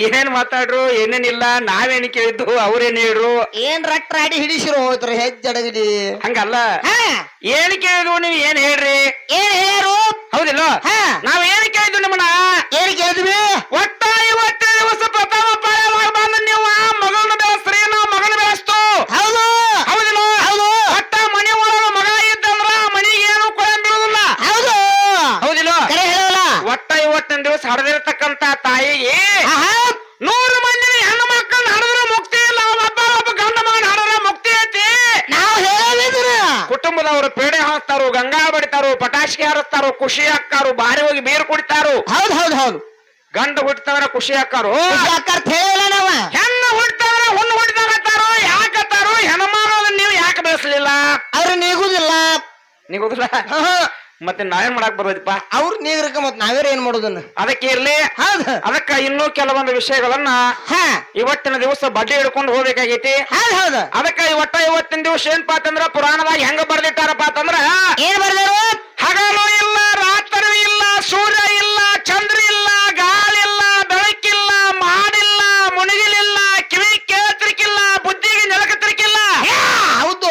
ಏನೇನ್ ಮಾತಾಡ್ರು ಏನೇನಿಲ್ಲ ನಾವೇನ್ ಕೇಳಿದ್ದು ಅವ್ರೇನ್ ಹೇಳ್ರು? ಏನ್ ರಕ್ತ ಆಡಿ ಹಿಡಿಸಿರು ಹೋಯ್ತ್ರಿ ಹೆಜ್ಜೆ ಅಡಗಡಿ. ಹಂಗಲ್ಲ. ಹಾ. ಏನ್ ಕೇಳಿದ್ವು ನೀವ್ ಏನ್ ಹೇಳ್ರಿ? ಏನ್ ಹೇಳ್ರು? ಹೌದಿಲ್ಲ? ನಾವ್ ಏನ್ ಕೇಳಿದ್ವಿ ನಿಮ್ಮನ್ನ? ಏನ್ ಕೇಳಿದ್ವಿ? ಒಟ್ಟ ಇವತ್ತು ದಿವಸ ಪ್ರಥಮ ಪಾಯವಾಗಿ ಬಂದ ನೀವು ಮಗಳನ್ನ ಬೆಳೆಸ್ರಿ ನಾವು ಮಗನ ಬೆಳೆಸ್ತು ಹೌದು ಹೌದಿಲ್ಲ ಹೌದು ಒಟ್ಟ ಮನೆ ಒಳಗ ಮಗ ಇದ್ದಂದ್ರ ಮನಿಗೆ ಏನು ಕೊಳಂ ಬೀಳುದಿಲ್ಲ ಹೌದು ಹೌದಿಲ್ಲ ಕರೆ ಹೇಳಲ್ಲ ಒಟ್ಟ ಹಡದಿರ್ತಕ್ಕಂತ ತಾಯಿಗೆ ನೂರು ಮಂದಿ ಹೆಣ್ಣು ಮಕ್ಕಳನ್ನ ಹಡದ್ರ ಮುಕ್ತಿ ಇಲ್ಲ. ಒಬ್ಬ ಒಬ್ಬ ಗಂಡ ಮಗನ ಹಡದ್ರ ಮುಕ್ತಿ ಐತಿ. ನಾವು ಹೇಳಿದ್ರ. ಕುಟುಂಬದವರು ಪೇಡೆ ಹಾಕ್ತಾರು ಗಂಗಾ ಬಡಿತಾರು ಪಟಾಕಿ ಹಾರಿಸ್ತಾರು ಖುಷಿ ಹಾಕ್ತಾರು ಬಾರಿ ಹೋಗಿ ಬೀರ್ ಕುಡಿತಾರು. ಹೌದ್ ಹೌದ್ ಹೌದು. ಗಂಡ ಹುಟ್ಟಿದವರ ಖುಷಿ ಹಾಕಾರು ಹೆಣ್ಣು ಹುಟ್ಟಿದವರ ಹುಣ್ಣು ಹುಟ್ಟಿದಾಗತ್ತಾರು ಯಾಕತ್ತಾರು? ಹೆಣ್ಮಾರೋದನ್ನ ನೀವು ಯಾಕೆ ಬೆಳೆಸಲಿಲ್ಲ? ಅವ್ರು ನೀಗುದಿಲ್ಲ. ನಿಗೋದಿಲ್ಲ. ಮತ್ತೆ ನಾವೇನ್ ಮಾಡಕ್ ಬರೋದಿಪ್ಪ? ಅವ್ರ ನೀಗ್ರಕ ಮತ್ತೆ ನಾವೇರ್ ಏನ್ ಮಾಡೋದನ್ನ? ಅದಕ್ಕೆ ಇರ್ಲಿ. ಹೌದ. ಅದಕ್ಕ ಇನ್ನೂ ಕೆಲವೊಂದು ವಿಷಯಗಳನ್ನ ಹಾ. ಇವತ್ತಿನ ದಿವಸ ಬಡ್ಡಿ ಹಿಡ್ಕೊಂಡು ಹೋಗ್ಬೇಕಾಗೈತಿ. ಹೌದ್ ಹೌದು. ಅದಕ್ಕ ಇವತ್ತ ಇವತ್ತಿನ ದಿವಸ ಏನಪ್ಪಾ ಅಂತಂದ್ರ ಪುರಾಣದಾಗ ಹೆಂಗ ಬರ್ದಿಟ್ಟಾರಪ್ಪ ಅಂತಂದ್ರ ಏನ್ ಬರ್ದಾರು ಹಗಲು ಇಲ್ಲ ರಾತ್ರಿ ಇಲ್ಲ ಸೂರ್ಯ ಇಲ್ಲ ಚಂದ್ರ ಇಲ್ಲ ಗಾಳಿ ಇಲ್ಲ ಬೆಳಕಿಲ್ಲ ಮಾಡಿಲ್ಲ ಮುಳುಗಿಲಿಲ್ಲ ಕಿವಿ ಕೇಳ್ತಿರ್ಕಿಲ್ಲ ಬುದ್ಧಿಗೆ ನೆಲಕತ್ತಿರ್ಕಿಲ್ಲ ಯಾ, ಹೌದು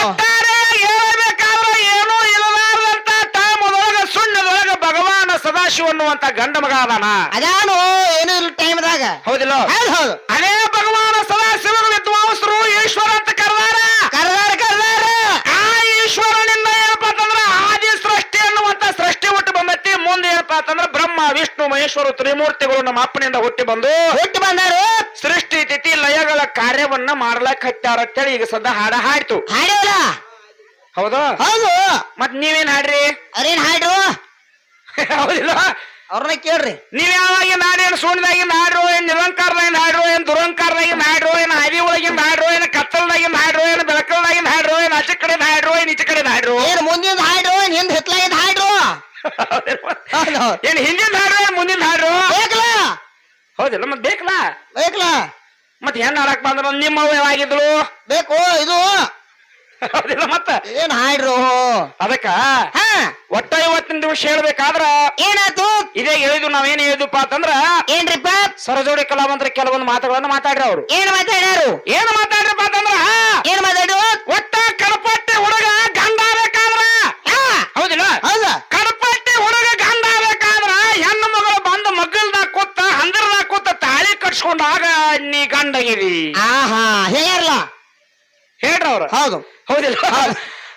ಒಟ್ಟಾರೆ ಹೇಳಬೇಕಾದ್ರೆ ಏನೂ ಇರಲಾರ್ದಂತ ಟೈಮದೊಳಗ ಸುಣ್ಣದೊಳಗ ಭಗವಾನ ಸದಾಶಿವ ಅನ್ನುವಂತ ಗಂಡ ಮಗ ಅದಾನ? ಅದಾನು ಏನು ಇಲ್ಲ ಟೈಮ್ದಾಗ ಹೌದಿಲ್ಲ? ಹೌದು ಹೌದು. ಅದೇ ಭಗವಾನ ಸದಾಶಿವನ ವಿದ್ವಾಂಸರು ಈಶ್ವರ ಅಂತ ಕರೆದಾರ. ಕರ್ದಾರ ಕರ್ದಾರ. ಆ ಈಶ್ವರನಿಂದ ಏನಪ್ಪಾ ಅಂತಂದ್ರ ಆದಿ ಸೃಷ್ಟಿ ಅನ್ನುವಂತ ಸೃಷ್ಟಿ ಹುಟ್ಟಿ ಬಂದೈತಿ. ಮುಂದೆ ಏನಪ್ಪಾ ಅಂತಂದ್ರ ಬ್ರಹ್ಮ ವಿಷ್ಣು ಮಹೇಶ್ವರ ತ್ರಿಮೂರ್ತಿಗಳು ನಮ್ಮ ಅಪ್ಪನಿಂದ ಹುಟ್ಟಿ ಬಂದು ಹುಟ್ಟಿ ಬಂದಾರು. ಸೃಷ್ಟಿ ತಿಥಿ ಲಯಗಳ ಕಾರ್ಯವನ್ನ ಮಾಡ್ಲಕ್ ಹತ್ತಾರ ಅಂತೇಳಿ ಈಗ ಸದ್ದ ಹಾಡ ಹಾಡ್ತು. ಹಾಡಿಲ್ಲ ಹೌದು? ಹೌದು. ಮತ್ ನೀವೇನ್ ಹಾಡ್ರಿ? ಅವ್ರೇನ್ ಹಾಡ್ರು? ಹೌದಿಲ್ಲ? ಅವ್ರನ್ನ ಕೇಳ್ರಿ. ನೀವ್ ಯಾವಾಗ ಹಾಡ್ರಿ ಏನ್ ಸುಣ್ದಾಗಿನ ಮಾಡ್ರು ಏನ್ ನಿರಂಕಾರದಾಗಿನ ಹಾಡ್ರು ಏನ್ ದುರಂಕಾರದಾಗಿ ಹಾಡ್ರು ಏನ್ ಹಾದಿ ಒಳಗೆ ಹಾಡ್ರು ಏನ್ ಕತ್ತಲ್ದಾಗಿನ ಹಾಡ್ರು ಏನ್ ಬೆಳಕಲ್ದಾಗಿನ ಹಾಡ್ರು ಏನ್ ಆಚೆ ಕಡೆ ಹಾಡ್ರು ಏನ್ ಈಚೆ ಕಡೆ ಹಾಡ್ರು ಏನ್ ಮುಂದಿನ ಹಾಡ್ರು ಹಿಂದ್ ಹಿತ್ಲಾಗಿಂದ ಹಾಡ್ರು? ಏನ್ ಹಿಂದಿನ ಹಾಡ್ರು ಏನ್ ಮುಂದಿನ ಹಾಡ್ರು? ಬೇಕಲ್ಲ? ಹೌದಿಲ್ಲ ಮತ್ ಬೇಕಲ್ಲ? ಬೇಕಲ್ಲ? ಮತ್ ಏನ್ ಹಾಡಕ್ ಬಂದ್ರ? ನಿಮ್ಮ ಯಾವಾಗಿದ್ಲು? ಬೇಕು ಇದು ಮತ್ತ? ಏನ್ ಹಾಡ್ರು? ಅದಕ್ಕ ಹಾ. ಒಟ್ಟ ಇವತ್ತಿನ ದಿವಸ ಹೇಳ್ಬೇಕಾದ್ರ ಏನಾಯ್ತು? ಇದೇ ಹೇಳಿದ್ವು ನಾವೇನ್ ಹೇಳಿದ್ವಪ್ಪ ಅಂತಂದ್ರ ಏನ್ರಿಪ್ಪ? ಸರಜೋಡಿ ಕಲಾವಂತರ ಕೆಲವೊಂದು ಮಾತುಗಳನ್ನ ಮಾತಾಡ್ರಿ ಅವ್ರು. ಏನ್ ಮಾತಾಡ್ಯಾರು? ಏನ್ ಮಾತಾಡ್ರಪ್ಪ ಅಂತಂದ್ರ ಏನ್ ಮಾತಾಡು ಒಟ್ಟ ಕಡಪಟ್ಟಿ ಹುಡುಗ ಗಂಡ ಬೇಕಾದ್ರ ಹಾ. ಹೌದಿಲ್ಲ? ಹೌದ. ಕಡಪಟ್ಟಿ ಹುಡುಗ ಗಂಡ ಬೇಕಾದ್ರ ಹೆಣ್ಣು ಮಗಳು ಬಂದು ಮಗ್ಗಲ್ದಾಗ ಕೂತ ಹಂದರದಾಗ ಕೂತ ತಾಳಿ ಕಟ್ಸ್ಕೊಂಡಾಗ ನೀ ಗಂಡಗಿರಿ ಆಹಾ ಹೇಗಿರ್ಲ ಹೇಳ್ರಿ ಅವ್ರು. ಹೌದು. ಹೌದಿಲ್ಲ.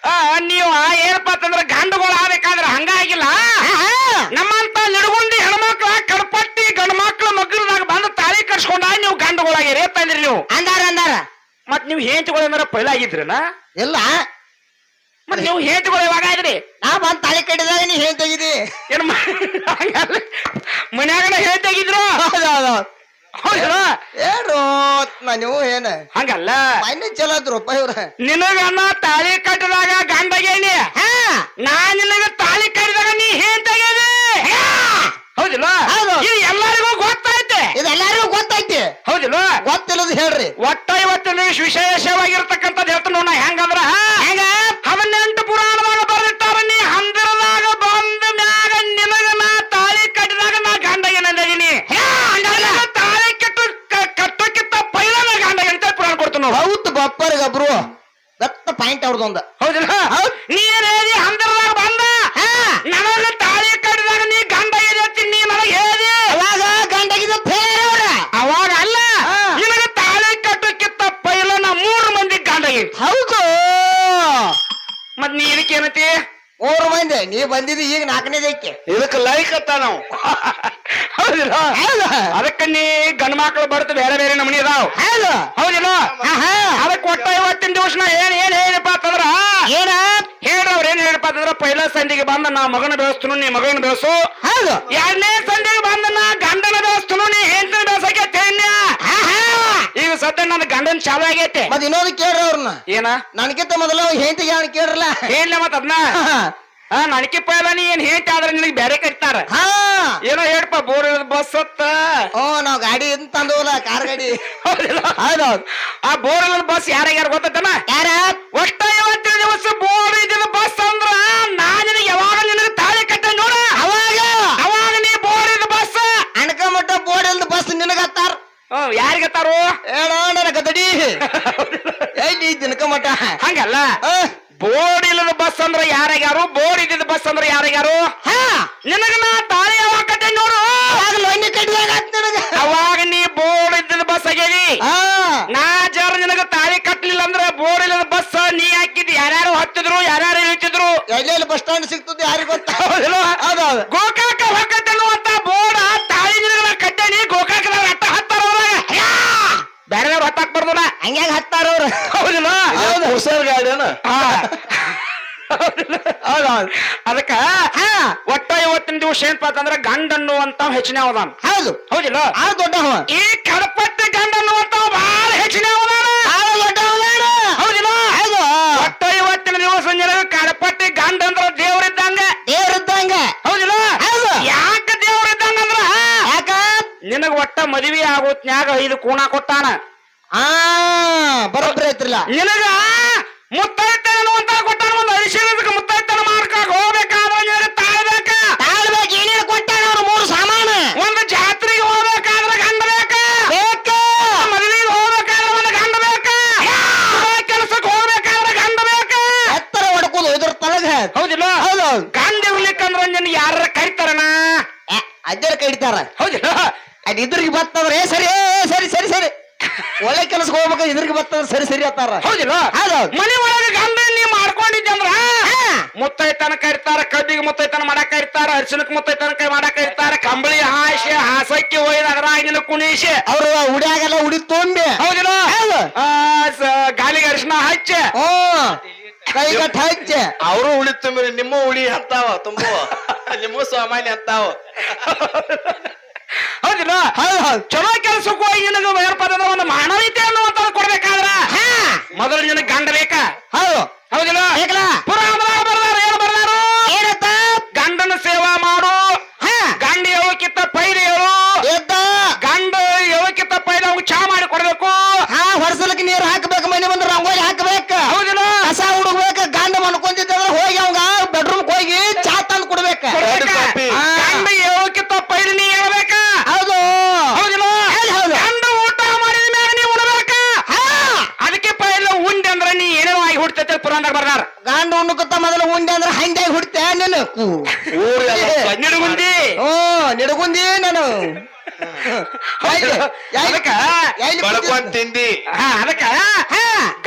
ಆ, ನೀವು ಏನಪ್ಪ ಅಂತಂದ್ರೆ ಗಂಡುಗಳು ಆಗ್ಬೇಕಾದ್ರೆ ಹಂಗಾಗಿಲ್ಲ. ನಮ್ಮಂತ ನಿಡಗುಂಡಿ ಹೆಣ್ಮಕ್ಳ ಕಡಪಟ್ಟಿ ಗಂಡ್ಮಕ್ಳ ಮಕ್ಳ ಮಗ್ಗಲ್ದಾಗ ಬಂದು ತಾಳಿ ಕಟ್ಸ್ಕೊಂಡಾಗ ನೀವು ಗಂಡುಗಳಾಗಿರಿ ಅಂತಂದ್ರಿ ನೀವು. ಅಂದಾರ ಅಂದಾರ. ಮತ್ ನೀವು ಹೆಂಚಗಳು ಏನಾರ ಪೈಲಾಗಿದ್ರನ ಇಲ್ಲ. ಮತ್ ನೀವು ಹೆಂಚಗಳು ಇವಾಗ ಆದ್ರಿ ನಾ ಬಂದ್ ತಾಳಿ ಕಟ್ಟಿದಾಗ ನೀ ಹೇಗ್ ತೆಗಿದಿ ಏನ್ ಮನ್ಯಾಗನ ಹೇಳ್ತಾಗಿದ್ರು ಹೌದೌದು ಹೌದು. ಹೌದಿಲ್ಲ ಏನು ನಾ ನೀವು ಏನ? ಹಂಗಲ್ಲ. ಮನೆ ಚಲೋ ಇದ್ರಪ್ಪ ಇವ್ರ. ನಿನಗನ್ನ ತಾಳಿ ಕಟ್ಟಿದಾಗ ಗಂಡಗೇನಿ ಹಾ. ನಾ ನಿನಗ ತಾಳಿ ಕಟ್ಟಿದಾಗ ನೀ ಹೇಳ್ತಾಗೇನಿ ಹೌದಿಲ್ಲ ಹೌದು. ಇದು ಎಲ್ಲರಿಗೂ ಗೊತ್ತೈತೆ. ಇದೆಲ್ಲರಿಗೂ ಗೊತ್ತೈತಿ. ಹೌದಿಲ್ಲ ಗೊತ್ತಿಲ್ಲದ ಹೇಳ್ರಿ. ಒಟ್ಟ ಇವತ್ತು ವಿಶೇಷವಾಗಿರ್ತಕ್ಕಂಥದ್ದು ಹೇಳ್ತಾನ ನಾ ಹೆಂಗಂದ್ರ ಪಾಯಿಂಟ್ ಅವ್ರದೊಂದು ಹೌದಿಲ್ಲ? ನೀನ್ ಹೇಳಿ ಹಂದಿರದಾಗ ಬಂದ? ನನಗೆ ತಾಳಿ ಕಡಿದಾಗ ನೀ ಗಂಡ ಇದೆ ನೀ ನನಗೆ ಹೇಳಿ ಅವಾಗ ಗಂಡಗಿದ ಅವ್ರ. ಅವಾಗ ಅಲ್ಲ. ನಿನಗೆ ತಾಳಿ ಕಟ್ಟಕ್ಕಿಂತ ಪೈಲ ನಾ ಮೂರು ಮಂದಿ ಗಂಡಗೆ ಹೌದು. ಮತ್ ನೀ ಇದಕ್ಕೆ ಏನತಿ ಮೂರು ಮಂದಿ. ನೀ ಬಂದಿದ್ದು ಈಗ ನಾಲ್ಕನೇದಕ್ಕೆ. ಇದಕ್ಕೆ ಲೈಕ್ ಅತ್ತ ನಾವು. ಹೌದಿಲ್ಲ ಹೌದು? ಅದಕ್ಕ ನೀ ಗಂಡ ಮಕ್ಳು ಬರುತ್ತೆ ಬೇರೆ ಬೇರೆ ನಮನಿ ಇದಾವ್ ಹೌದು. ಹೌದಿಲ್ಲ ಆಹಾ. ಅದಕ್ಕೆ ಒಟ್ಟ ಇವತ್ತಿನ ದಿವಸ ನಾ ಏನ್ ಏನ್ ಹೇಳಿಪ್ಪ ಅಂತಂದ್ರ ಏನ? ಹೇಳ್ರವ್ರ ಏನ್ ಹೇಳಿಪ್ಪ ಅಂತಂದ್ರ ಪೈಲ ಸಂಧಿಗೆ ಬಂದ ನಾ ಮಗನ ಬೆಳೆಸ್ತನು ನೀ ಮಗನ ಬೆಳೆಸು. ಹೌದು. ಎರಡನೇ ಸಂಧಿಗೆ ಬಂದ ನಾ ಗಂಡನ ಬೆಳೆಸ್ತನು ನೀ ಹೆಂಡತಿನ ಬೆಳೆಸಕ್ಕೆ ತೇನ್ಯ ಆಹಾ. ಈಗ ಸದ್ಯ ನನ್ನ ಗಂಡನ್ ಚಾಲು ಆಗೈತೆ. ಮತ್ ಇನ್ನೊಂದು ಕೇಳ್ರಿ ಅವ್ರನ್ನ ಏನ? ನನ್ಕಿಂತ ಮೊದಲು ಹೆಂಡತಿಗೆ ಯಾರು ಕೇಳ್ರಲ್ಲ? ಹೇಳ್ಲ ಮತ್ ಅದನ್ನ ಹಾ ನನಗೆ ಪೈಲ ನೀ ಏನ್ ಹೇಳ್ತಿ ಆದ್ರೆ ನಿನಗೆ ಬೇರೆ ಕಟ್ತಾರ? ಹಾ. ಏನೋ ಹೇಳ್ಪ ಬೋರ್ ಬಸ್ ಹತ್ತ. ಓ ನಾವ್ ಗಾಡಿ ಇಂತ ತಂದವಲ್ಲ ಕಾರ್ ಗಾಡಿ. ಹೌದಿಲ್ಲ? ಹೌದೌದು. ಆ ಬೋರ್ ಬಸ್ ಯಾರ್ಯಾರು ಗೊತ್ತನ ಯಾರ? ಒಟ್ಟ ಇವತ್ತಿನ ದಿವಸ ಬೋರ್ ಇದ್ದಿನ ಬಸ್ ಅಂದ್ರ ನಾ ನಿನಗೆ ಯಾವಾಗ ನಿನಗೆ ತಾಳಿ ಕಟ್ಟ ನೋಡ? ಅವಾಗ? ಅವಾಗ ನೀ ಬೋರ್ ಇದ್ದ ಬಸ್ ಅಣಕಮಟ್ಟ ಬೋರ್ಡ್ ಇಲ್ದ ಬಸ್ ನಿನಗ ಹತ್ತಾರ. ಹ್ಮ್ ಯಾರಿಗತ್ತಾರು ಏನ ನನ್ನ ಗದಡಿ ಎಲ್ಲಿ ದಿನಕ ಮಠ. ಹಂಗಲ್ಲ. ಆ, ಬೋರ್ಡ್ ಇಲ್ಲದ ಬಸ್ ಅಂದ್ರ ಯಾರ್ಯಾರು? ಬೋರ್ಡ್ ಇದ್ದಿದ್ದ ಬಸ್ ಅಂದ್ರ ಯಾರ್ಯಾರು? ಹಾ. ನಿನಗ ನಾ ತಾಳಿ ಯಾವಾಗತ್ತೆ ನೋಡು. ಅವಾಗ ನೀ ಬೋರ್ಡ್ ಇದ್ದಿದ ಬಸ್ ಆಗ್ಯಾದಿ. ಆ, ನಾ ಜರ ನಿನಗ ತಾಳಿ ಕಟ್ಟಲಿಲ್ಲ ಅಂದ್ರ ಬೋರ್ಡ್ ಇಲ್ಲದ ಬಸ್ ನೀ ಹಾಕಿದ್ ಯಾರ್ಯಾರು ಹತ್ತಿದ್ರು ಯಾರ್ಯಾರು ಇಳಿತಿದ್ರು? ಎಲ್ಲೆಲ್ಲಿ ಬಸ್ ಸ್ಟ್ಯಾಂಡ್ ಸಿಗ್ತದೆ ಯಾರಿಗೂ ಗೊತ್ತಾಗೋದಿಲ್ಲ ಗೋಕಾಕ ಹೋಗತ್ತೆ ಅಂತ ಬೋರ್ಡ್ ತಾಳಿ ನಿನಗ ಕಟ್ಟೇನಿ. ಗೋಕಾಕದಾಗ ಹತ್ತ ಹತ್ತಾರ ಬೇರೆದವ್ರು ಹತ್ತಾಕ್ ಬರ್ದಲ್ಲ. ಹಂಗ್ಯಾಗ ಹತ್ತಾರ ಅವ್ರು? ಹೌದಿಲ್ಲ? ಹೌದು. ಹುಷಾರ್ ಗಾಡಿನ ಹಾ. ಹೌದೌದು ಅದಕ್ಕ ಹಾ. ಒಟ್ಟ ಇವತ್ತಿನ ದಿವಸ ಏನಪ್ಪಾ ಅಂತಂದ್ರ ಗಂಡ ಅನ್ನುವಂತ ಹೆಚ್ಚಿನ ಅವದಾನ. ಹೌದು. ಹೌದಿಲ್ಲ? ಆ ದೊಡ್ಡ ಈ ಕಡಪಟ್ಟಿ ಗಂಡ ಅನ್ನುವಂತ ಬಹಳ ಹೆಚ್ಚಿನ ಅವದಾನ. ಆ ದೊಡ್ಡವ ಹೌದಿಲ್ಲ? ಹೌದು. ಒಟ್ಟ ಇವತ್ತಿನ ದಿವಸ ಕಡಪಟ್ಟಿ ಗಂಡ ಅಂದ್ರ ದೇವರಿದ್ದಂಗ. ದೇವರಿದ್ದಂಗ. ಹೌದಿಲ್ಲ? ಹೌದು. ಯಾಕ ದೇವರಿದ್ದಂಗ ಅಂದ್ರ? ಯಾಕ? ನಿನಗ ಒಟ್ಟ ಮದುವೆ ಆಗೋತ್ನ್ಯಾಗ ಐದು ಕೂಣ ಕೊಟ್ಟಾನ. ಆ ಬರೋಬ್ಬರಿ ಐತ್ರಲ್ಲ. ನಿನಗ ಮುತ್ತೈತನ ಅನ್ನುವಂತ ಕೊಟ್ಟಾನ ಒಂದು ಐಶ್ವರ್ಯದಕ್ಕೆ ಮುತ್ತೈತನ ಮಾರ್ಕ ಹೋಗ್ಬೇಕಾದ್ರೆ ನಿನಗ ತಾಳ್ಬೇಕ? ತಾಳ್ಬೇಕು ಏನೇನು ಕೊಟ್ಟಾನ ಅವ್ರು ಮೂರು ಸಾಮಾನ? ಒಂದು ಜಾತ್ರೆಗೆ ಹೋಗ್ಬೇಕಾದ್ರೆ ಗಂಡ ಬೇಕ? ಬೇಕ. ಮದುವೆಗೆ ಹೋಗ್ಬೇಕಾದ್ರೆ ಒಂದು ಗಂಡ ಬೇಕ? ಕೆಲಸಕ್ಕೆ ಹೋಗ್ಬೇಕಾದ್ರೆ ಗಂಡ ಬೇಕ? ಎತ್ತರ ಹೊಡ್ಕೋದು ಇದ್ರ ತಳಗ ಹೌದಿಲ್ಲ? ಹೌದು ಗಂಡ ಇರ್ಲಿಕ್ಕಂದ್ರ ನಿನ್ನ ಯಾರ ಕರಿತಾರಣ ಅಜ್ಜರ ಕಡಿತಾರ ಹೌದಿಲ್ಲ? ಅದ್ ಇದ್ರಿಗೆ ಸರಿ ಸರಿ ಸರಿ ಒಳ್ಳೆ ಕೆಲಸಕ್ಕೆ ಹೋಗ್ಬೇಕು ಇದ್ರಿಗೆ ಬರ್ತದ ಸರಿ ಸರಿ ಅತ್ತಾರ ಹೌದಿಲ್ಲ? ಹೌದು. ಮನೆ ಒಳಗೆ ಗಂಧ ನೀ ಮಾಡ್ಕೊಂಡಿದ್ದೆ ಅಂದ್ರ ಹಾ. ಮುತ್ತೈತನ ಕರಿತಾರ ಕಬ್ಬಿಗೆ ಮುತ್ತೈತನ ಮಾಡಾಕ ಇರ್ತಾರ ಅರ್ಶನಕ್ಕೆ ಮುತ್ತೈತನ ಕೈ ಮಾಡಾಕ ಇರ್ತಾರ ಕಂಬಳಿ ಹಾಸಿ ಹಾಸಕ್ಕೆ ಒಯ್ದ ಅದ್ರಾಗಿನ ಕುಣಿಸಿ. ಅವ್ರು ಉಡಿಯಾಗೆಲ್ಲ ಉಡಿ ತುಂಬಿ. ಹೌದಿಲ್ಲ? ಗಾಲಿಗೆ ಅರ್ಶನ ಹಚ್ಚೆ. ಹ್ಮ್ ಕೈ ಕಟ್ಟ ಹಚ್ಚಿ. ಅವರು ಉಳಿ ತುಂಬಿರಿ ನಿಮ್ಮ ಉಳಿ ಹತ್ತಾವ ತುಂಬ. ನಿಮ್ಮ ಸಾಮಾನ್ಯ ಹತ್ತಾವ ಹೌದಿಲ್ಲ? ಹೌದು ಹೌದು. ಚಲೋ ಕೆಲಸಕ್ಕೂ ಹೋಗಿ ನಿನಗ ಏನಪ್ಪ ಅಂತಂದ್ರ ಒಂದು ಮಾನವೀಯತೆ ಅನ್ನುವಂತ ಕೊಡ್ಬೇಕಾದ್ರ? ಹಾ. ಮೊದಲು ನಿನಗೆ ಗಂಡ ಬೇಕಾ? ಹೌದು. ಹೌದಿಲ್ಲ? ಪುರಾಣದಾಗ ಬರ್ದಾರ ಏನು ಬರ್ದಾರು? ಗಂಡನ ಸೇವಾ ಮಾಡು. ಹಾ. ಗಂಡ ಹೇಳೋಕ್ಕಿಂತ ಪೈರಿ ಹೇಳು ಎದ್ದ ಗಂಡ ಹೇಳೋಕ್ಕಿಂತ ಪೈರಿ ಅವ್ನು ಚಾ ಮಾಡಿ ಕೊಡ್ಬೇಕು ಹಾ ಹೊರಸಲಕ್ಕೆ ನೀರು ಹಾಕ್ಬೇಕು ಮನೆ ಮುಂದೆ ರಂಗೋಲಿ ಹಾಕ್ಬೇಕ ಹೌದಿಲ್ಲ ಕಸ ಹುಡುಗ್ಬೇಕ ಗಂಡ ಮನ್ಕೊಂತಿದ್ರೆ ಹೋಗಿ ಅವಂಗ ಬೆಡ್ರೂಮ್ ಹೋಗಿ ಚಾ ತಂದು ಕೊಡ್ಬೇಕ ಕೊಡ್ಬೇಕ? ಕಾಪಿ. ಹಾ. ಗಂಡ ಹೇಳೋಕ್ಕಿಂತ ಪೈರಿ ನೀ ಹೇಳ್ಬೇಕ ಹೌದು ಹೌದಿಲ್ಲ ಹೌದು, ಹೌದು. ಗಂಡ ಊಟ ಮಾಡಿದ ಮ್ಯಾಗ ನೀ ಉಣ್ಬೇಕ ಹಾ ಅದಕ್ಕೆ ಪೈಲ ಉಂಡೆ ಅಂದ್ರ ನೀ ಏನೇನೋ ಆಗಿ ಹುಡ್ತೈತೆ ಪುರಾಣದಾಗ ಬರ್ದಾರ ಗಂಡ ಉಣ್ಣುಕತ್ತ ಮೊದಲು ಉಂಡೆ ಅಂದ್ರೆ ಹಂಗಾಗಿ ಹುಡ್ತೆ ನೀನು ಊರು ಎಲ್ಲ ಸ್ವಚ್ಛ ನಿಡುಗುಂದಿ ಓ ನಿಡಗುಂದಿ ನಾನು ಅದಕ್ಕ ಬಳ್ಕೊಂಡ್ ತಿಂದಿ. ಹಾ, ಅದಕ್ಕ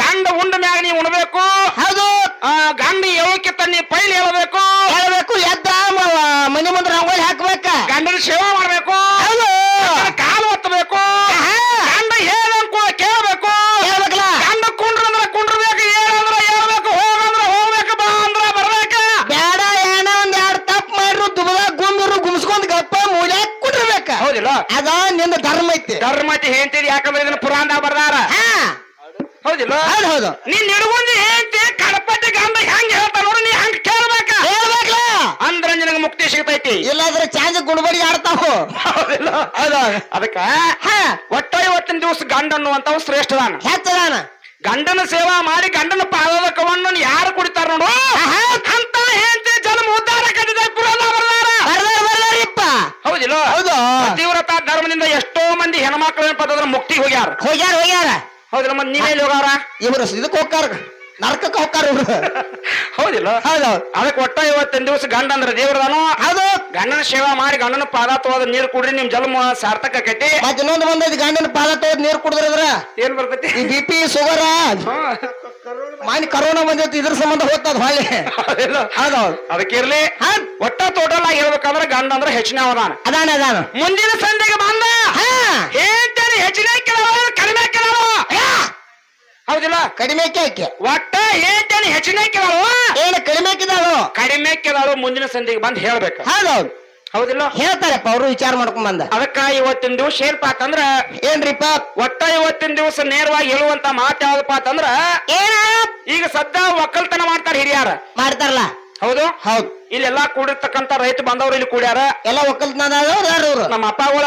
ಗಂಡ ಉಂಡ ಮ್ಯಾಗ ನೀ ಉಣ್ಬೇಕು. ಹೌದು. ಆ, ಗಂಡ ಹೇಳೋಕ್ಕಿಂತ ತನ್ನ ಪೈಲ್ ಹೇಳಬೇಕು. ಹೇಳ್ಬೇಕು ಎದ್ದ ಮ- ಮನೆ ಮುಂದೆ ರಂಗೋಲಿ ಹಾಕ್ಬೇಕ. ಗಂಡನ ಸೇವಾ ಮಾಡ್ಬೇಕು ಹೌದು ಗಂಡನ ಕಾಲು ಒತ್ತಬೇಕು ಆಹಾ. ಗಂಡ ಹೇಳಂಕು ಕೇಳಬೇಕು ಹೇಳ್ಬೇಕಲ್ಲ ಗಂಡ ಕುಂಡ್ರ ಅಂದ್ರ ಕುಂಡ್ರಬೇಕು ಏನಂದ್ರ ಹೇಳ್ಬೇಕು ಹೋಗಂದ್ರ ಹೋಗ್ಬೇಕು ಬಾ ಅಂದ್ರ ಬರ್ಬೇಕ ಬೇಡ ಏನ ಒಂದ್ ಎರಡ್ ತಪ್ಪ ಮಾಡ್ರು ದುಬದಾಗ ಗುಂಬಿರು ಗುಮ್ಸ್ಕೊಂಡ್ ಗಪ್ಪ ಮೂಲೆ ಕುಡಿರ್ಬೇಕ ಹೌದಿಲ್ಲ ಅದ ನಿಂದ ಧರ್ಮ ಐತಿ ಧರ್ಮತಿ ಹೇಳ್ತೀರಿ ಯಾಕಂದ್ರೆ ಇದನ್ನ ಪುರಾಣದಾಗ ಬರ್ದಾರ ಹಾ ಹೌದು ನೀನ್ ನಿಡುಗುಂದಿ ಹೇಳ್ತಿ ಕಡಪಟ್ಟಿ ಗಂಡ ಹೆಂಗ್ ಹೇಳ್ತಾನ ನೋಡಿ ನೀ ಹಂಗ ಕೇಳ್ಬೇಕ. ಹೇಳ್ಬೇಕಲ್ಲ ಅಂದ್ರ ನಿನಗ ಮುಕ್ತಿ ಸಿಗ್ತೈತಿ. ಇಲ್ಲಾಂದ್ರೆ ಚಾಂಜ್ ಗುಣಬಡಿ ಆಡ್ತಾವ. ಹೌದಿಲ್ಲ. ಹೌದು. ಅದಕ್ಕ ಹಾ. ಒಟ್ಟ ಇವತ್ತಿನ ದಿವಸ ಗಂಡ ಅನ್ನುವಂತವ್ ಶ್ರೇಷ್ಠದಾನ ಹೆಚ್ಚದಾನ ಗಂಡನ ಸೇವಾ ಮಾಡಿ ಗಂಡನ ಪಾದದ ಕವನ್ನು ಯಾರು ಕುಡಿತಾರ ನೋಡು. ಅಂತ ಹೇಳ್ತಿ ಜನ್ಮ ಉದ್ಧಾರ ಕಟ್ಟಿದ ಬರ್ದಾರ ಬರ್ದಾರ ಬರ್ದಾರಿಪ್ಪ ಹೌದಿಲ್ಲ? ಹೌದು. ತೀವ್ರತಾ ಧರ್ಮದಿಂದ ಎಷ್ಟೋ ಮಂದಿ ಹೆಣ್ಮಕ್ಳು ಏನಪ್ಪ ಅಂತಂದ್ರ ಮುಕ್ತಿ ಹೋಗ್ಯಾರ. ಹೋಗ್ಯಾರ ಹೋಗ್ಯಾರ. ಹೌದಿಲ್ಲ ಮತ್ತೆ ನೀವೆಲ್ಲಿ ಹೋಗಾರ ಇವ್ರು ಇದಕ್ಕೆ ಹೋಗ್ತಾರ ನರಕಕ್ಕೆ ಹೋಗ್ತಾರ ಇವರು. ಹೌದಿಲ್ಲ? ಹೌದು. ಅದಕ್ಕೆ ಒಟ್ಟ ಇವತ್ತಿನ ದಿವಸ ಗಂಡ ಅಂದ್ರೆ ದೇವ್ರದಾನು ಹೌದು. ಗಂಡನ ಸೇವಾ ಮಾಡಿ ಗಂಡನ ಪಾದ ನೀರು ಕುಡ್ರಿ ನಿಮ್ ಜನ್ಮ ಸಾರ್ಥಕ ಕಟ್ಟಿ ಮತ್ ಇನ್ನೊಂದು ಬಂದೈತಿ ಗಂಡನ ಪಾದ ತೋದ್ ನೀರು ಕುಡಿದ್ರದ್ರ ಏನ್ ಬರ್ತೈತಿ? ಈ ಬಿ ಪಿ ಶುಗರ್ ಮಾನಿ ಕರೋನಾ ಬಂದೈತಿ ಇದ್ರ ಸಂಬಂಧ ಹೋಗ್ತದ ಹೊಳ್ಳಿ. ಹೌದು ಅದಕ್ಕಿರ್ಲಿ ಒಟ್ಟ ಟೋಟಲ್ ಆಗಿ ಹೇಳ್ಬೇಕಂದ್ರೆ ಗಂಡ ಅಂದ್ರೆ ಹೆಚ್ಚಿನ ಅವದಾನ ಅದಾನ ಅದಾನ. ಮುಂದಿನ ಸಂಜೆಗೆ ಬಂದ. ಹಾ. ಹೇಳ್ತೇನೆ ಹೆಚ್ಚಿನ ಕೆಲವು ಕಡಿಮೆ ಕೆಲವು ಹೌದಿಲ್ಲ? ಕಡಿಮೆ ಕೇಕೆ ಒಟ್ಟ ಏನು ಹೆಚ್ಚಿನ ಕೆಲವು ಏನು ಕಡಿಮೆ ಕಿದಾಳು ಕಡಿಮೆ ಕೆಲವು ಮುಂದಿನ ಸಂಧಿಗೆ ಬಂದು ಹೇಳ್ಬೇಕು. ಹೌದೌದು ಹೌದಿಲ್ಲ? ಹೇಳ್ತಾರಪ್ಪ ಅವರು ವಿಚಾರ ಮಾಡ್ಕೊಂಡ್ ಬಂದ. ಅದಕ್ಕ ಇವತ್ತಿನ ದಿವಸ ಏನಪ್ಪ ಅಂತಂದ್ರ ಏನ್ರಿಪ್ಪ? ಒಟ್ಟ ಇವತ್ತಿನ ದಿವಸ ನೇರವಾಗಿ ಹೇಳುವಂತ ಮಾತು ಯಾವ್ದಪ್ಪ ಅಂತಂದ್ರ ಏನ? ಈಗ ಸದ್ದ ಒಕ್ಕಲ್ತನ ಮಾಡ್ತಾರ ಹಿರಿಯಾರ. ಮಾಡ್ತಾರಲ್ಲ? ಹೌದು? ಹೌದು. ಇಲ್ಲೆಲ್ಲಾ ಕೂಡಿರ್ತಕ್ಕಂತ ರೈತ ಬಂದವ್ರು ಇಲ್ಲಿ ಕೂಡ್ಯಾರ. ಎಲ್ಲ ಒಕ್ಕಲ್ತನ ನಮ್ಮ ಅಪ್ಪಗಳ.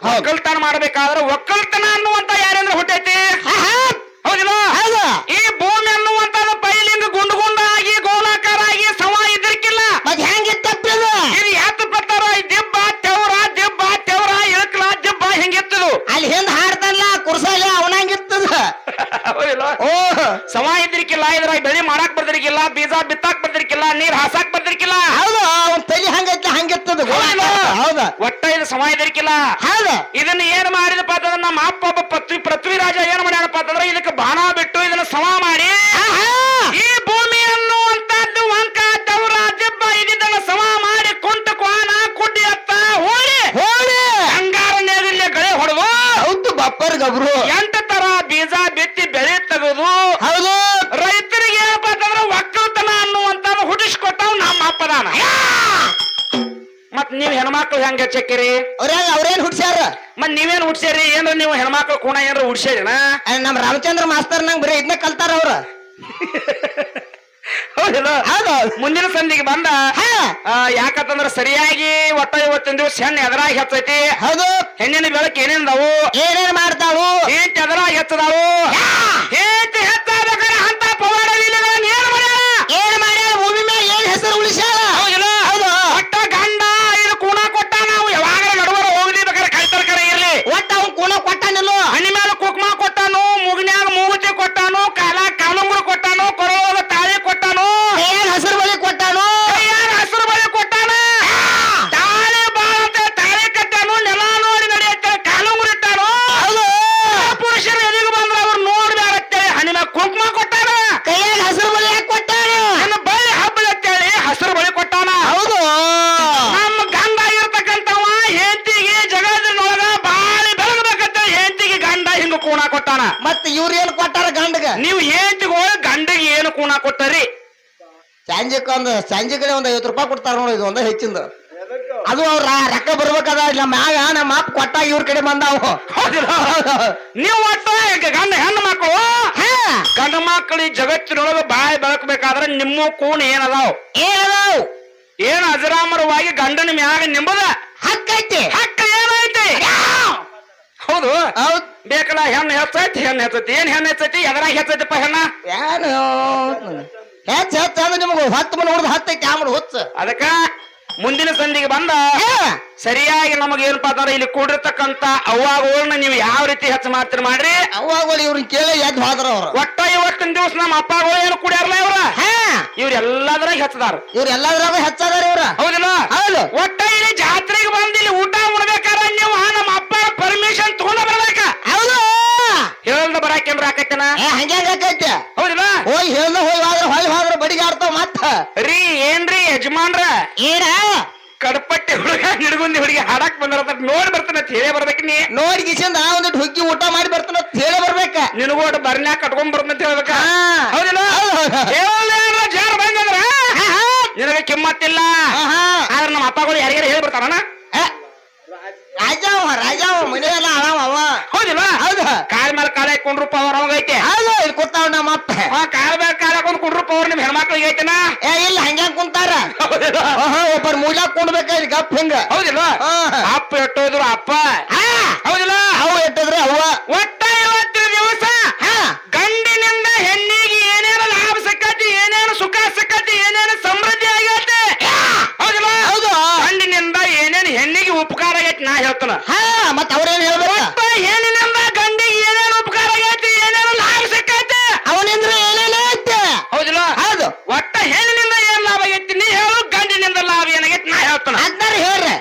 ಒಕ್ಕಲ್ತನ ಮಾಡ್ಬೇಕಾದ್ರೆ ಒಕ್ಕಲ್ತನ ಅನ್ನುವಂತ ಯಾರಂದ್ರೆ ಹುಟ್ಟೈತಿ? ಹೌದಿಲ್ಲ? ಈ ಭೂಮಿ ಅನ್ನುವಂತದ್ದು ಪೈಲಿಂದ ಗುಂಡು ಗುಂಡಾಗಿ ಗೋಲಾಕಾರ ಆಗಿ ಸಮ ಇದ್ರಿಕ್ಕಿಲ್ಲ ಮತ್ ಹೆಂಗಿತ್ತಪ್ಪ ಇದು ಇದು ಎತ್ತ ಪ್ರಕಾರ? ದಿಬ್ಬ ತೆವ್ರ ದಿಬ್ಬ ತೆವ್ರ ಇಳಕ್ಲ ದಿಬ್ಬ ಹೆಂಗಿತ್ತು ಅಲ್ಲಿ ಹಿಂದ್ ಹೌದಿಲ್ಲ ಓ ಸಮ ಇದ್ರಿಕಿಲ್ಲ ಇದ್ರಾಗ ಬೆಳಿ ಮಾಡಾಕ್ ಬರ್ದಿರ್ಕಿಲ್ಲ ಬೀಜ ಬಿತ್ತಾಕ್ ಬರ್ದಿರ್ಕಿಲ್ಲ ನೀರ್ ಹಾಸಾಕ್ ಬರ್ದಿರ್ಕಿಲ್ಲ ಹೌದು ಅವನ್ ತಲಿ ಹಂಗೈತಿ ಹಂಗಿರ್ತದ ಹೌದಿಲ್ಲ? ಹೌದ ಒಟ್ಟ ಇದು ಸಮ ಇದ್ರಿಕಿಲ್ಲ ಹೌದ ಇದನ್ನ ಏನ್ ಮಾಡಿದಪ್ಪ ಅಂತಂದ್ರ ನಮ್ಮ ಅಪ್ಪ ಒಬ್ಬ ಪೃಥ್ವಿ ಪೃಥ್ವಿರಾಜ ಏನ್ ಮಾಡ್ಯಾನಪ್ಪ ಅಂತಂದ್ರ ಇದಕ್ಕೆ ಬಾಣ ಬಿಟ್ಟು ಇದನ್ನ ಸಮ ಮಾಡಿ ಈ ಭೂಮಿ ಅನ್ನುವಂತದ್ದು ವಂಕ ದೌರ ದಿಬ್ಬ ಇದಿದ್ದನ್ನ ಸಮ ಮಾಡಿ ಕುಂಟ ಕ್ವಾನ ಕುಡ್ಡಿ ಅತ್ತ ಹೋಳಿ ಹೋಳಿ ಅಂಗಾರ ನೇಗಿಲೆ ಗಳೆ ಹೊಡೆದು. ಹೌದು ಬಪ್ಪರ್ ಗಬ್ರು ಎಂಟು ತರ ಬೀಜ ಬಿತ್ತಿ ಬೆಳೆ ತೆಗೆದು ಹೌದು ರೈತರಿಗೆ ಏನಪ್ಪ ಅಂತಂದ್ರ ಒಕ್ಕಲ್ತನ ಅನ್ನುವಂತ ಹುಟ್ಟಿಸ್ಕೊಟ್ಟವ್ ನಮ್ಮ ಅಪ್ಪದಾನ ಮತ್ ನೀವ್ ಹೆಣ್ಮಕ್ಳು ಹೆಂಗ ಚಕ್ಕಿರಿ ಅವ್ರೇನ್ ಅವ್ರೇನ್ ಹುಡ್ಸ್ಯಾರ? ಮತ್ ನೀವೇನ್ ಹುಡ್ಸ್ಯಾರಿ? ಏನ್ರ ನೀವು ಹೆಣ್ಮಕ್ಳು ಕೂಣ ಏನ್ರ ಹುಡ್ಸ್ಯಾರಿನ? ನಮ್ ರಾಮಚಂದ್ರ ಮಾಸ್ತರ್ ನಂಗ್ ಬರೀ ಇದನ್ನ ಕಲ್ತಾರ ಅವ್ರ. ಹೌದಿಲ್ಲ? ಹೌದು. ಮುಂದಿನ ಸಂದಿಗೆ ಬಂದ? ಆ, ಯಾಕಂತಂದ್ರ ಸರಿಯಾಗಿ ಒಟ್ಟ ಇವತ್ತಿನ ದಿವಸ ಹೆಣ್ಣು ಎದರಾಗಿ ಹೆಚ್ಚೈತಿ? ಹೌದು. ಹೆಣ್ಣಿನ ಬೆಳಕು ಏನೇನದಾವು? ಏನೇನ್ ಮಾಡ್ತಾವು? ಏನ್ ಎದರಾಗಿ ಹೆಚ್ಚದಾವು? ಅಂತ ಪವಾಡ ಏನ್ ಮಾಡ್ಯಾರ? ಭೂಮಿ ಮೇಲೆ ಏನ್ ಹೆಸರು ಉಳಿಸ್ಯಾಳ ಹೌದಿಲ್ಲ ಹೌದು ಒಟ್ಟ ಗಂಡ ಇದು ಕೂಣ ಕೊಟ್ಟ ನಾವು ಯಾವಾಗ ನಡುವರ ಹೋಗ್ಲಿ ಬೇಕಾದ್ರೆ ಕೈತರ ಕರೆ ಇರ್ಲಿ ಒಟ್ಟ ಅವ್ನ್ ಕೂನ ಕೊಟ್ಟಾನಿಲ್ಲೋ ಹಣ್ಣಿ ಮೇಲೆ ಕುಕ್ಮ ಕೊಟ್ಟಾನು ಮುಗಿನ್ಯಾಗ ಮೂಗುತಿ ಕೊಟ್ಟಾನು ಕಾಲ ಕಾಲುಂಗುರು ಕೊಟ್ಟಾನು ಕೊರಳದ ತಾಳಿ ಕೊಟ್ಟಾನು ಏನ್ ಹೆಸರು ಬಳಿ ಕೊಟ್ಟಾನು ಕೈಯಾಗ ಹಸಿರು ಬಳಿ ಕೊಟ್ಟಾನ ತಾಳಿ ಬಾಳಂತ ತಾಳಿ ಕಟ್ಟಾನು ನೆಲ ನೋಡಿ ನಡೆಯುತ್ತೆ ಕಾಲುಂಗುರು ಇಟ್ಟಾನು ಹೌದು ಪುರುಷರು ಎಲ್ಲಿಗೆ ಬಂದ್ರ ಅವ್ರು ನೋಡ್ಬೇಕಂತೇಳಿ ಹಣ್ಣಿ ಮೇಲೆ ಕುಕ್ಮ ಕೊಟ್ಟಾನ ಕೈಯಾಗ ಹಸಿರು ಬಳಿ ಯಾಕೆ ಕೊಟ್ಟಾನು ನನ್ನ ಬಳಿ ಹಬ್ಬದ ಅಂತೇಳಿ ಹಸಿರು ಬಳಿ ಕೊಟ್ಟಾನ ಹೌದು ನಮ್ಮ ಗಂಡ ಆಗಿರ್ತಕ್ಕಂಥವ ಹೆಂಡತಿಗೆ ಜಗತ್ತಿನೊಳಗ ಬಾಳಿ ಬೆಳಗಬೇಕಂತ ಹೆಂಡತಿಗೆ ಗಂಡ ಹಿಂಗ ಕೂಣ ಕೊಟ್ಟಾನ? ಮತ್ತ ಇವ್ರ ಏನ್ ಕೊಟ್ಟಾರ ಗಂಡಗ? ನೀವು ಹೋಗಿ ಗಂಡಿಗೆ ಏನು ಕೂಣ ಕೊಟ್ಟರಿ? ಸಂಜೆಕ್ ಒಂದ್ ಸಂಜೆ ಕಡೆ ಒಂದ್ ಐವತ್ ರೂಪಾಯಿ ಕೊಡ್ತಾರ ನೋಡಿ ಇದು ಒಂದ್ ಹೆಚ್ಚಿಂದ. ಅದು ಅವ್ರ ರೊಕ್ಕ ಬರ್ಬೇಕಾದ ನಮ್ಮ ಮ್ಯಾಗ ನಮ್ಮ ಅಪ್ಪ ಕೊಟ್ಟ ಇವ್ರ ಕಡೆ ಬಂದಾವು? ನೀವು ಒಟ್ಟ ಗಂಡ ಹೆಣ್ಣು ಮಕ್ಕಳು? ಗಂಡ ಮಕ್ಕಳಿ ಜಗತ್ತಿನೊಳಗೆ ಬಾಯಿ ಬೆಳಕಬೇಕಾದ್ರೆ ನಿಮ್ಮ ಕೂಣ ಏನದಾವ್? ಏನದಾವ್? ಏನ್ ಅಜರಾಮರವಾಗಿ ಗಂಡನ ಮ್ಯಾಗ ನಿಂಬದ? ಹಕ್ಕೈತಿ. ಹಕ್ಕ ಏನೈತಿ? ಹೌದು. ಹೌದ್. ಬೇಕಲ್ಲ ಹೆಣ್ಣು ಹೆಚ್ಚೈತಿ ಹೆಣ್ಣು ಹೆಚ್ಚೈತಿ ಏನ್ ಹೆಣ್ಣು ಹೆಚ್ಚೈತಿ ಎದರಾಗ ಹೆಚ್ಚೈತಿಪ್ಪ ಹೆಣ್ಣ? ಏನು? ಹೆಚ್ಚ ಹೆಚ್ಚ ಅಂದ್ರೆ ನಿಮ್ಗೆ ಹತ್ತು ಮನೆ ಹೊಡೆದು ಹತ್ತೈತಿ ಆಮೇಲೆ ಹುಚ್ಚ. ಅದಕ್ಕ ಮುಂದಿನ ಸಂಧಿಗೆ ಬಂದ ಸರಿಯಾಗಿ ನಮಗೆ ಏನಪ್ಪಾ ಅಂತಂದ್ರೆ ಇಲ್ಲಿ ಕೂಡಿರ್ತಕ್ಕಂತ ಅವ್ವಾಗೋಳನ್ನ ನೀವು ಯಾವ ರೀತಿ ಹೆಚ್ಚು ಮಾಡ್ತೀರಿ ಮಾಡ್ರಿ? ಅವಾಗೋಳು ಇವ್ರನ್ನ ಕೇಳಿ ಎದ್ದು ಹೋದ್ರ ಅವ್ರು. ಒಟ್ಟ ಇವತ್ತಿನ ದಿವಸ ನಮ್ಮ ಅಪ್ಪಗಳು ಏನು ಕುಡಿಯಾರಲ್ಲ ಇವ್ರ? ಹಾ. ಇವ್ರ ಎಲ್ಲಾದ್ರಾಗ ಹೆಚ್ಚದಾರ. ಇವ್ರ ಎಲ್ಲದ್ರಾಗ ಹೆಚ್ಚದಾರ ಇವ್ರ. ಹೌದಿಲ್ಲ ಹೌದು. ಒಟ್ಟ ಇಲ್ಲಿ ಜಾತ್ರೆಗೆ ಬಂದು ಇಲ್ಲಿ ಊಟ ಉಣ್ಬೇಕಾರ ನೀವು ನಮ್ಮ ಅಪ್ಪ ಪರ್ಮಿಷನ್ ತಗೊಂಡ ಬರ್ಬೇಕ ಹೌದು ಹೇಳ್ದ ಆಕೈತನ ಏ ಹಂಗೆ ಆಕೈತಿ ಹೌದಿಲ್ಲ? ಹೋಗಿ ಹೇಳ್ದ ಹೋಗಿ ಹೋದ್ರ ಹೊಳಿ ಹೋದ್ರ ಬಡಿಗೆ ಆಡ್ತಾವ ಮತ್ತ. ರೀ ಏನ್ರಿ ಯಜಮಾನ್ರ? ಏನ? ಕಡಪಟ್ಟಿ ಹುಡುಗ ನಿಡ್ಗುಂದಿ ಹುಡುಗಿ ಹಾಡಕ್ ಬಂದ್ರ ನೋಡಿ ಬರ್ತಾನ ತೇಳೆ ಹೇಳೇ ಬರ್ಬೇಕು ನೀ. ನೋಡಿ ಕಿಶನ್ ಒಂದು ಒಂದಿಟ್ಟು ಹುಗ್ಗಿ ಊಟ ಮಾಡಿ ಬರ್ತಾನ ತೇಳೆ ಹೇಳಿ ಬರ್ಬೇಕ. ನಿನಗೂ ಒಟ್ಟು ಬರ್ನ್ಯಾಕ ಕಟ್ಕೊಂಡ್ ಬರ್ತಾನೆ ಅಂತ ಹೇಳ್ಬೇಕ. ಹೌದಿಲ್ಲ? ಜಾರ್ ಬಂದಂದ್ರ ನಿನಗೆ ಕಿಮ್ಮತ್ತಿಲ್ಲ. ಆದ್ರೆ ನಮ್ಮ ಅಪ್ಪಗಳು ಯಾರಿಗಾರ ಹೇಳಿ ಬರ್ತಾರಣ ಏ, ರಾಜ ಅವ ರಾಜ ಅವ ಮನೆಯಲ್ಲ ಅವ ಅವ. ಹೌದಿಲ್ಲ ಹೌದು. ಕಾಲ್ ಮೇಲೆ ಕಾಲ ಹಾಕೊಂಡ್ರು ಪವರ್ ಅವಾಗ ಐತೆ. ಹೌದು ಇಲ್ಲಿ ಕೂತಾವ ನಮ್ಮ ಅಪ್ಪ. ಆ ಕಾಲ್ ಮೇಲೆ ಕಾಲ ಹಾಕೊಂಡ್ ಕುಂಡ್ರು ಪವರ್ ನಿಮ್ ಹೆಣ್ಮಕ್ಳಿಗೆ ಐತೆನಾ? ಏ ಇಲ್ಲ ಹಂಗ್ಯಾಗ ಕುಂತಾರ. ಒಬ್ಬರ ಮೂಲ್ಯಾಗ ಗಪ್ ಹಿಂಗ? ಹೌದಿಲ್ಲ ಅಪ್ಪ ಎಟ್ಟೋದ್ರು ಅಪ್ಪ. ಹೌದಿಲ್ಲ ಅವು ಇಟ್ಟಿದ್ರೆ ಅವ್ವ ಇವತ್ತಿನ ದಿವಸ ಹಾ ಗಂಡಿನಿಂದ ಹೆಣ್ಣಿಗೆ ಏನೇನು ಲಾಭ ಸಿಕ್ಕತಿ ಏನೇನು ಸುಖ ಸಿಕ್ಕತಿ ಏನೇನು ಸಮೃದ್ಧಿ ಆಗೈತೆ ಹೌದಿಲ್ಲ ಹೌದು ಗಂಡಿನಿಂದ ಏನೇನು ಹೆಣ್ಣಿಗೆ ಉಪಕಾರ ಆಗೈತಿ ನಾ ಹೇಳ್ತಾನ ಹಾ ಮತ್ತ ಅವ್ರೇನ್ ಹೇಳ್ಬೇಕ? ಏನು ಹೆಣ್ಣಿನಿಂದ ಗಂಡಿಗೆ ಏನೇನು ಉಪಕಾರ ಆಗೈತಿ ಏನೇನು ಲಾಭ ಸಿಕ್ಕೈತೆ? ಅವನಿಂದ್ರ ಏನೇನೋ ಐತೆ? ಹೌದಿಲ್ಲ? ಹೌದು. ಒಟ್ಟ ಹೆಣ್ಣಿನಿಂದ ಏನ್ ಲಾಭ ಆಗೈತಿ ನೀ ಹೇಳು ಗಂಡಿನಿಂದ ಲಾಭ ಏನಾಗೈತಿ ನಾ ಹೇಳ್ತಾನ. ಅದ್ನಾರ ಹೇಳ್ರಿ.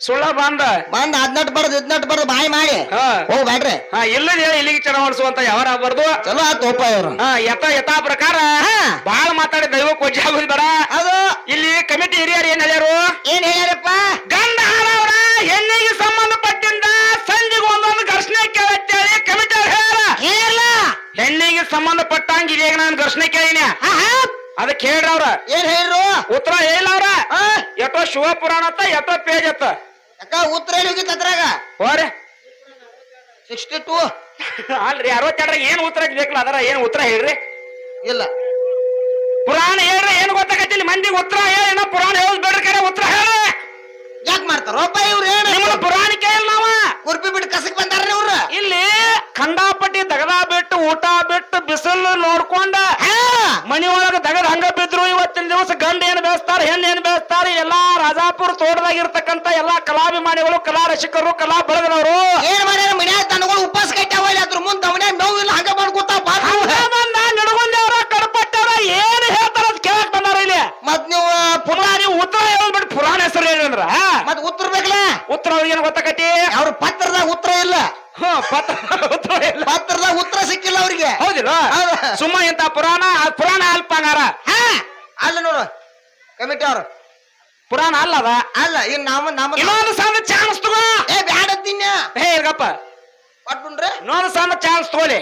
ಸುಳ್ಳ ಬಂದ. ಬಂದ್ ಹದ್ನೆಂಟು ಬರದ್ ಹದ್ನೆಂಟು ಬರದ್ ಬಾಯಿ ಮಾಡಿ. ಹಾ. ಹೋಗ್ಬೇಡ್ರಿ. ಹಾ ಇಲ್ಲದ ಹೇಳಿ ಇಲ್ಲಿಗೆ ಚರ ಮಾಡಿಸುವಂತ ಯಾವಾರ ಆಗ್ಬಾರ್ದು? ಚಲೋ ಆತು ಒಪ್ಪ ಇವ್ರು. ಹಾ ಯಥ ಯಥಾ ಪ್ರಕಾರ. ಹಾ. ಬಾಳ ಮಾತಾಡಿ ದೈವ ಕೊಜ್ಜಿ ಆಗೋದು ಬೇಡ. ಅದು ಇಲ್ಲಿ ಕಮಿಟಿ ಹಿರಿಯರು ಏನ್ ಹೇಳ್ಯಾರು? ಏನ್ ಹೇಳ್ಯಾರಪ್ಪ? ಗಂಡ ಹಾರವ್ರ ಹೆಣ್ಣಿಗೆ ಸಂಬಂಧಪಟ್ಟಿಂದ ಸಂಜೆಗೆ ಒಂದೊಂದು ಘರ್ಷಣೆ ಕೇಳತ್ತೇಳಿ ಕಮಿಟಿ ಅವ್ರು ಹೇಳ ಹೆಣ್ಣಿಗೆ ಸಂಬಂಧಪಟ್ಟಂಗ ಇದೀಗ ನಾನು ಘರ್ಷಣೆ ಕೇಳಿನ. ಅದಕ್ಕೆ ಹೇಳ್ರ ಅವ್ರ. ಏನ್ ಹೇಳ್ರು? ಉತ್ತರ ಹೇಳಿಲ್ಲ ಅವ್ರ. ಹಾ? ಎಷ್ಟೋ ಶಿವ ಪುರಾಣ ಅತ್ತ ಎಟೋ ಪೇಜ್ ಅತ್ತ. ಅಕ್ಕ ಉತ್ತರ ಹೇಳಿ ಅದ್ರಾಗ? ಹೋರಿ ಸಿಕ್ಸ್ಟಿ ಟೂ ಅಲ್ರಿ ಅರವತ್ತೆರಡ್ರಾಗ ಏನ್ ಉತ್ತರ ಬೇಕಲ್ಲ ಅದರ ಏನ್ ಉತ್ತರ ಹೇಳ್ರಿ. ಇಲ್ಲ ಪುರಾಣ ಹೇಳ್ರಿ ಏನ್ ಗೊತ್ತಾಗತ್ತಿಲ್ಲ ಮಂದಿಗೆ ಉತ್ತರ ಹೇಳ ಪುರಾಣ ಹೇಳೋದ್ ಬೇಡ್ರಿ ಕರೆ ಉತ್ತರ ಹೇಳಿ. ಯಾಕೆ ಮಾಡ್ತಾರಪ್ಪ ಇವ್ರು ಏನು? ನಿಮ್ಮನ್ನ ಪುರಾಣ ಕೇಳಿ ನಾವ ಕುರ್ಪಿ ಬಿಟ್ಟು ಕಸಕ್ ಬಂದಾರ ಇವ್ರು. ಇಲ್ಲಿ ಖಂಡಾಪಟ್ಟಿ ದಗದ ಬಿಟ್ಟು ಊಟ ಬಿಟ್ಟು ಬಿಸಿಲು ನೋಡ್ಕೊಂಡ ಮನಿ ಒಳಗ ದಗದ ಹಂಗ ಬಿದ್ರು ಇವತ್ತಿನ ದಿವಸ ಗಂಡ ಏನ್ ಬೆಳೆಸ್ತಾರ ಹೆಣ್ಣು ಏನ್ ಬೆಳೆಸ್ತಾರ ಎಲ್ಲಾ ರಾಜಾಪುರ ತೋಟದಾಗ ಇರ್ತಕ್ಕಂತ ಎಲ್ಲಾ ಕಲಾಭಿಮಾನಿಗಳು ಕಲಾ ರಸಿಕರು ಕಲಾ ಬಳಗದವರು. ಏನ್ ಮಾಡ್ಯಾರ? ಮನ್ಯಾಗ ತನಗಳು ಉಪವಾಸ ಕಟ್ಟಾವ ಇಲ್ಲ ಅದ್ರ ಮುಂದೆ ಅವನೇ ನೋವು ಇಲ್ಲ ಹಂಗ ಮಾಡ್ಕೊತ ಬಂದ ನಡ್ಕೊಂಡವ್ರ ಕಡಪಟ್ಟವ್ರ ಏನ್ ಹೇಳ್ತಾರ ಅದ್ ಕೇಳಕ್ ಬಂದಾರ ಇಲ್ಲಿ ಮತ್ ನೀವು ಪುಟ ಪುನಃ ನೀವು ಉತ್ತರ ಹೇಳ್ಬಿಟ್ಟು ಪುರಾಣ ಹೆಸರು ಹೇಳಿದ್ರ ಮತ್ ಉತ್ತರ ಬೇಕಲ್ಲ ಉತ್ತರ ಅವ್ರಿಗೆ ಏನ್ ಗೊತ್ತಾಕತಿ ಅವ್ರ ಪತ್ರದಾಗ ಉತ್ತರ ಇಲ್ಲ ಹ್ಮ್ ಪತ್ರ ಉತ್ತರ ಇಲ್ಲ ಪತ್ರದಾಗ ಉತ್ತರ ಸಿಕ್ಕಿಲ್ಲ ಅವ್ರಿಗೆ ಹೌದಿಲ್ಲ ಹೌದು. ಸುಮ್ಮ ಇಂತ ಪುರಾಣ ಆ ಪುರಾಣ ಅಲ್ಪಂಗಾರ ಹಾ ಅಲ್ಲ ನೋಡು ಕಮಿಟಿ ಅವ್ರು ಅಲ್ಲ ಅದ ಅಲ್ಲ ಈಗ ನಮ್ಮ ನಮ್ಮ ಇನ್ನೊಂದು ಸಣ್ಣ ಚಾನ್ಸ್ ತಗೋ. ಏ ಬ್ಯಾಡ ತಿನ್ನ ಹೇ ಇರ್ಗಪ್ಪ. ಕೊಟ್ಬಿಡ್ರಿ ಇನ್ನೊಂದು ಸಣ್ಣ ಚಾನ್ಸ್ ತಗೋಲಿ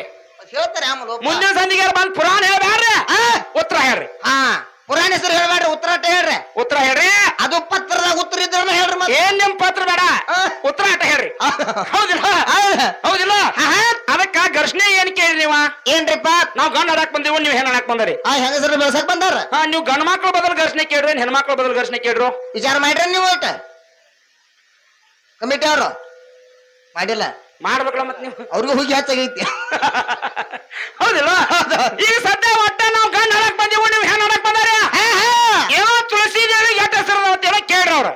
ಹೇಳ್ತಾರೆ ಆಮೇಲೆ. ಮುಂದಿನ ಸಂದಿಗೆ ಬಂದ್ ಪುರಾಣ ಹೇಳ್ಬ್ಯಾಡ್ರಿ? ಆ? ಉತ್ತರ ಹೇಳ್ರಿ. ಹಾ ಪುರಾಣ ಹೆಸರು ಹೇಳ್ಬೇಡ್ರಿ ಉತ್ತರ ಅಟ್ಟ ಹೇಳ್ರಿ. ಉತ್ತರ ಹೇಳ್ರಿ. ಅದು ಪತ್ರದಾಗ ಉತ್ತರ ಇದ್ರ ಹೇಳ್ರಿ ಏನ್ ನಿಮ್ ಪತ್ರ ಬೇಡ. ಉತ್ತರ ಹೇಳ್ರಿ. ಹೌದಿಲ್ಲ? ಹೌದು. ಹೌದಿಲ್ಲ? ಘರ್ಷಣೆ ಏನ್ ಕೇಳಿ ನೀವ? ಏನ್ರಿಪ್ಪ? ನಾವ್ ಗಂಡ ಹಾಕ್ ಬಂದೀವಿ ನೀವ್ ಹೆಣ್ಣ ಹಾಕ್ ಬಂದ್ರಿ. ಆ ಹೆಂಗಸರ ಬೆಳ್ಸಕ್ ಬಂದಾರ? ಹಾ ನೀವು ಗಂಡ ಮಕ್ಳು ಬದಲ್ ಘರ್ಷಣೆ ಕೇಳ್ರಿ ಹೆಣ್ಮಕ್ಳು ಬದಲ್ ಘರ್ಷಣೆ ಕೇಳ್ರು? ವಿಚಾರ ಮಾಡ್ರಿ ನೀವು ಒಟ್ಟ. ಕಮಿಟಿ ಅವ್ರು. ಮಾಡಿಲ್ಲ. ಮಾಡ್ಬೇಕಲ್ಲ ಮತ್ ನೀವು. ಅವ್ರಿಗೂ ಹೋಗಿ ಹೆಚ್ಚಾಗೈತಿ ಹೌದಿಲ್ಲ ಈಗ ಸದ್ಯ ಒಟ್ಟ ನಾವ್ ಗಂಡ ಹಾಕ್ ಬಂದೀವಿ ನೀವ್ ಹೆಣ್ಣ ಹಾಕ್ ಬಂದಾರಿ ಏನೋ ತುಳಸಿ ದೇವಿ ಎಟ್ ಹೆಸರು ಅಂತ ಏನೋ ಕೇಳ್ರಿ ಅವ್ರ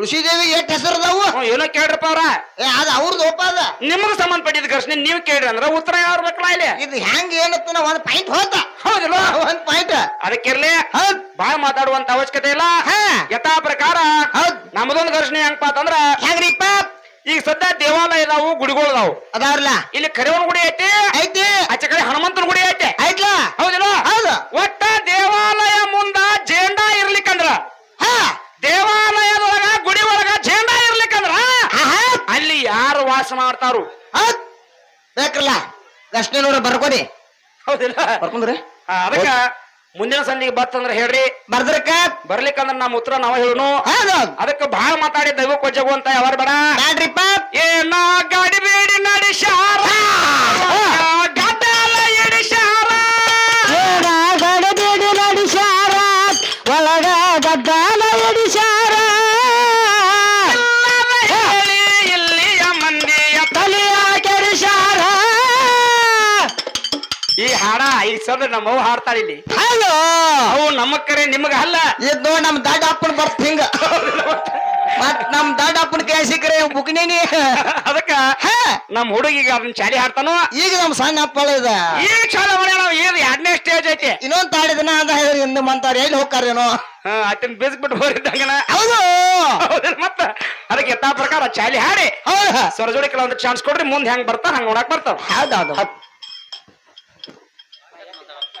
ಋಷಿದೇವಿ ಎಷ್ಟ್ ಹೆಸರದಾವು? ಹ್ಮ್, ಏನೋ ಕೇಳ್ರಪ್ಪ ಅವ್ರ. ಏ ಅದ ಅವ್ರದ್ದು ಒಪ್ಪ ಅದ. ನಿಮಗ್ ಸಂಬಂಧಪಟ್ಟಿದ ಘರ್ಷಣೆ ನೀವ್ ಕೇಳ್ರಿ ಅಂದ್ರ ಉತ್ತರ ಯಾರು ಬೇಕಲ್ಲ ಇಲ್ಲಿ? ಇದು ಹೆಂಗ್ ಏನತ್ತ ಒಂದ್ ಪಾಯಿಂಟ್ ಹೋತ. ಹೌದಿಲ್ಲ ಒಂದ್ ಪಾಯಿಂಟ್ ಅದಕ್ಕಿರ್ಲಿ ಹೌದ್. ಬಾಳ ಮಾತಾಡುವಂತ ಅವಶ್ಯಕತೆ ಇಲ್ಲ. ಹಾ. ಯಥಾ ಪ್ರಕಾರ ಹೌದ್. ನಮ್ದೊಂದು ಘರ್ಷಣೆ ಹೆಂಗಪ್ಪ ಅಂತಂದ್ರ ಹೆಂಗ್ರಿಪ್ಪ ಈಗ ಸದ್ಯ ದೇವಾಲಯ ಇದಾವು ಗುಡಿಗಳು ಇದಾವು. ಅದಾವ್ರಲ್ಲ? ಇಲ್ಲಿ ಕರಿವನ್ ಗುಡಿ ಐತಿ ಐತಿ. ಆಚೆ ಕಡೆ ಹನುಮಂತನ ಗುಡಿ ಐತಿ. ಐತ್ಲಾ? ಹೌದಿಲ್ಲ ಹೌದು. ಒಟ್ಟ ದೇವಾಲಯ ಮುಂದ ಜೇಂಡಾ ಇರ್ಲಿಕ್ಕಂದ್ರ ಹಾ ದೇವಾಲಯದೊಳಗ ಗುಡಿ ಒಳಗ ಜೇಂಡಾ ಇರ್ಲಿಕ್ಕಂದ್ರ ಆಹಾ. ಅಲ್ಲಿ ಯಾರು ವಾಸ ಮಾಡ್ತಾರು ಬೇಕಲ್ಲ ನೋಡ್ರಿ ಬರ್ಕೊಡಿ. ಹೌದಿಲ್ಲ? ಬರ್ಕೊಂಡ್ರಿ. ಅದಕ್ಕ ಮುಂದಿನ ಸಂಜೆಗೆ ಬತ್ತಂದ್ರ ಹೇಳ್ರಿ. ಬರ್ದ್ರಕ್ಕ? ಬರ್ಲಿಕ್ಕಂದ್ರ ನಮ್ಮ ಉತ್ತರ ನಾವ ಹೇಳುನು. ಹೌದು. ಅದಕ್ಕೆ ಬಹಳ ಮಾತಾಡಿ ದೈವ ಕೊಜ್ಜಗು ಅಂತ ಯಾವಾರ ಬೇಡ. ಏನೋ ಏನ ಗಾಡಿ ಬೇಡಿ ನಡಿಶಾರ ಈ ಸದ ಅವ್ವ ಹಾಡ್ತಾಳ ಇಲ್ಲಿ. ಹಲೋ ಅವು ನಮ್ಮ ಕರೆ ನಿಮಗ ಅಲ್ಲ. ಇದ್ ನಮ್ ದಾಡ ಅಪ್ಪನ ಬರ್ತ ಹಿಂಗ. ಮತ್ ನಮ್ ದಾಡ ಅಪ್ಪನ ಕೈ ಸಿಕ್ಕರೆ ಬುಕ್ನೇನಿ. ಅದಕ್ಕ ಹಾ. ನಮ್ ಹುಡುಗಿಗೆ ಅದನ್ನ ಚಾಲಿ ಹಾಡ್ತಾನೋ? ಈಗ ನಮ್ ಸಣ್ಣ ಅಪ್ಪಳ ಇದ. ಈಗ ಚಾಲ ಈಗ ಎರಡನೇ ಸ್ಟೇಜ್ ಐತಿ. ಇನ್ನೊಂದ್ ತಾಡಿದನ ಅಂತ ಹೇಳಿದ್ರಿ ಹಿಂದೆ ಮಂತಾರ ಎಲ್ಲಿ ಹೋಗ್ತಾರೇನೋ ಹಾ ಅತ್ತಿನ ಬೀಸ್ಬಿಟ್ಟು ಹೋರಿದ್ದಂಗನ ಹೌದು. ಹೌದಿಲ್ಲ ಮತ್ತ? ಅದಕ್ಕೆ ಯಥಾ ಪ್ರಕಾರ ಚಾಲಿ ಹಾಡಿ. ಹೌದ. ಸರಜೋಡಿ ಕೆಲವೊಂದು ಚಾನ್ಸ್ ಕೊಡ್ರಿ ಮುಂದೆ ಹೆಂಗ್ ಬರ್ತಾರ ಹಂಗ ನೋಡಕ್ ಬರ್ತಾವ. ಹೌದೌದು.